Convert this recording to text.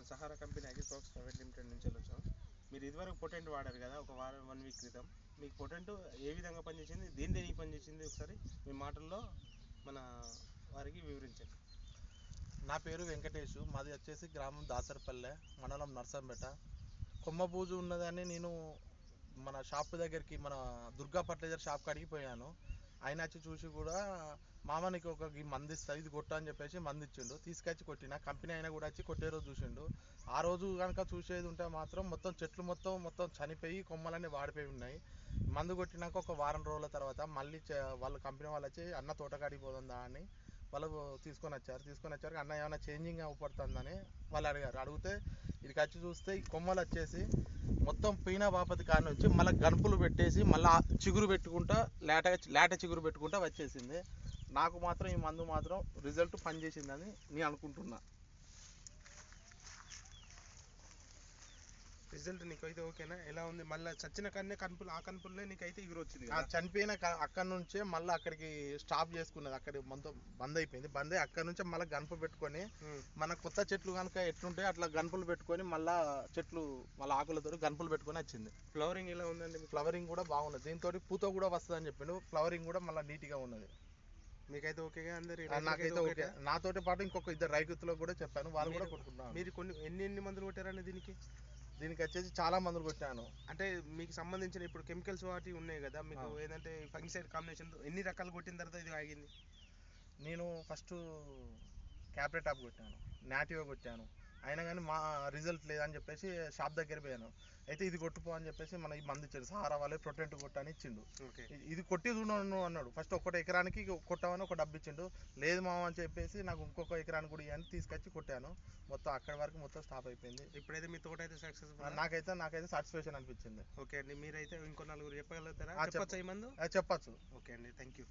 మన Sahara company Agrifox private limited నుంచి వచ్చాం మీరు ఇదివరకు పొటెంట్ వాడారు కదా ఒక వారం వన్ వీక్ క్రితం. మీకు పొటెంట్ ఏ విధంగా పనిచేసింది దేని దేనికి పనిచేసింది ఒకసారి మీ మాటల్లో మన వారికి వివరించండి. నా పేరు వెంకటేష్ మాది వచ్చేసి గ్రామం దాసరపల్లె మండలం నర్సంపేట. కొమ్మ ఉన్నదని నేను మన షాప్ దగ్గరికి మన దుర్గా ఫర్టిలైజర్ షాప్ కాడికి పోయాను. ఆయన వచ్చి చూసి కూడా మామనికి ఒక ఈ మంది ఇస్తా ఇది కొట్టు అని చెప్పేసి మంది ఇచ్చిండు. తీసుకొచ్చి కొట్టిన. కంపెనీ అయినా కూడా వచ్చి కొట్టే రోజు చూసిండు. ఆ రోజు కనుక చూసేది ఉంటే మాత్రం మొత్తం చెట్లు మొత్తం మొత్తం చనిపోయి కొమ్మలన్నీ వాడిపోయి ఉన్నాయి. మందు కొట్టినాక ఒక వారం రోజుల తర్వాత మళ్ళీ వాళ్ళు కంపెనీ వాళ్ళు వచ్చి అన్న తోటకాడికి పోతుందా అని వాళ్ళు తీసుకొని వచ్చారు తీసుకొని వచ్చారు. అన్న ఏమైనా చేంజింగ్ అవుపడుతుందని వాళ్ళు అడిగారు. అడిగితే ఇక్కడికి వచ్చి చూస్తే ఈ కొమ్మలు వచ్చేసి మొత్తం పీనా బాపతి కాడ నుంచి మళ్ళీ గనుపులు పెట్టేసి మళ్ళీ చిగురు పెట్టుకుంటా లేట లేట చిగురు పెట్టుకుంటా వచ్చేసింది. నాకు మాత్రం ఈ మందు మాత్రం రిజల్ట్ పనిచేసిందని నేను అనుకుంటున్నా. రిజల్ట్ నీకైతే ఓకేనా? ఎలా ఉంది? మళ్ళీ చచ్చిన కన్నే కనుపులు ఆ కనుపులనే నీకైతే ఎగురు వచ్చింది చనిపోయిన అక్కడ నుంచే మళ్ళీ అక్కడికి స్టాప్ చేసుకున్నది. అక్కడ మొత్తం బంద్ అయిపోయింది. బంద్ అయ్యి అక్కడ నుంచే మళ్ళీ గనుపు పెట్టుకొని. మన కొత్త చెట్లు కనుక ఎట్లుంటే అట్లా గనుపులు పెట్టుకొని మళ్ళా చెట్లు మళ్ళీ ఆకులతో గనుపులు పెట్టుకొని వచ్చింది. ఫ్లవరింగ్ ఎలా ఉందండి ఫ్లవరింగ్ కూడా బాగున్నది. దీంతో పూత కూడా వస్తుంది అని చెప్పిండు. ఫ్లవరింగ్ కూడా మళ్ళీ నీట్గా ఉన్నది. మీకైతే ఓకేగా అందరు? నాకైతే ఓకే నాతోటి పాటు ఇంకొక ఇద్దరు రైతులకు కూడా చెప్పాను. వాళ్ళు కూడా కొట్టుకుంటున్నారు. మీరు కొన్ని ఎన్ని ఎన్ని మందులు కొట్టారండి దీనికి? దీనికి వచ్చేసి చాలా మందులు కొట్టాను. అంటే మీకు సంబంధించిన ఇప్పుడు కెమికల్స్ వాటి ఉన్నాయి కదా మీకు. ఏదంటే ఫంగిసైడ్ కాంబినేషన్ ఎన్ని రకాలు కొట్టిన తర్వాత ఇది ఆగింది? నేను ఫస్ట్ క్యాప్రెట్ టాప్ కొట్టాను. నాటివో కొట్టాను. అయినా కానీ మా రిజల్ట్ లేదని చెప్పేసి షాప్ దగ్గర పోయాను. అయితే ఇది కొట్టుపో అని చెప్పేసి మన ఈ మంది ఇచ్చాడు. సహారా వాళ్ళే ప్రొటెంట్ కొట్టని ఇచ్చిండు. ఇది కొట్టి చూడను అన్నాడు. ఫస్ట్ ఒక్కటి ఎకరానికి కొట్టామని ఒక డబ్బు ఇచ్చిండు. లేదు మామ అని చెప్పేసి నాకు ఇంకొక ఎకరానికి కూడా ఇవ్వని తీసుకొచ్చి కొట్టాను. మొత్తం అక్కడి వరకు మొత్తం స్టాప్ అయిపోయింది. ఇప్పుడైతే మీ తోట అయితే ఆ, సక్సెస్ఫుల్ నాకైతే నాకైతే సాటిస్ఫాక్షన్ అనిపించింది. ఓకే అండి. మీరైతే ఇంకో నలుగురు చెప్పగలుగుతారా? చెప్పచ్చా చెప్పచ్చు. ఓకే అండి. Thank you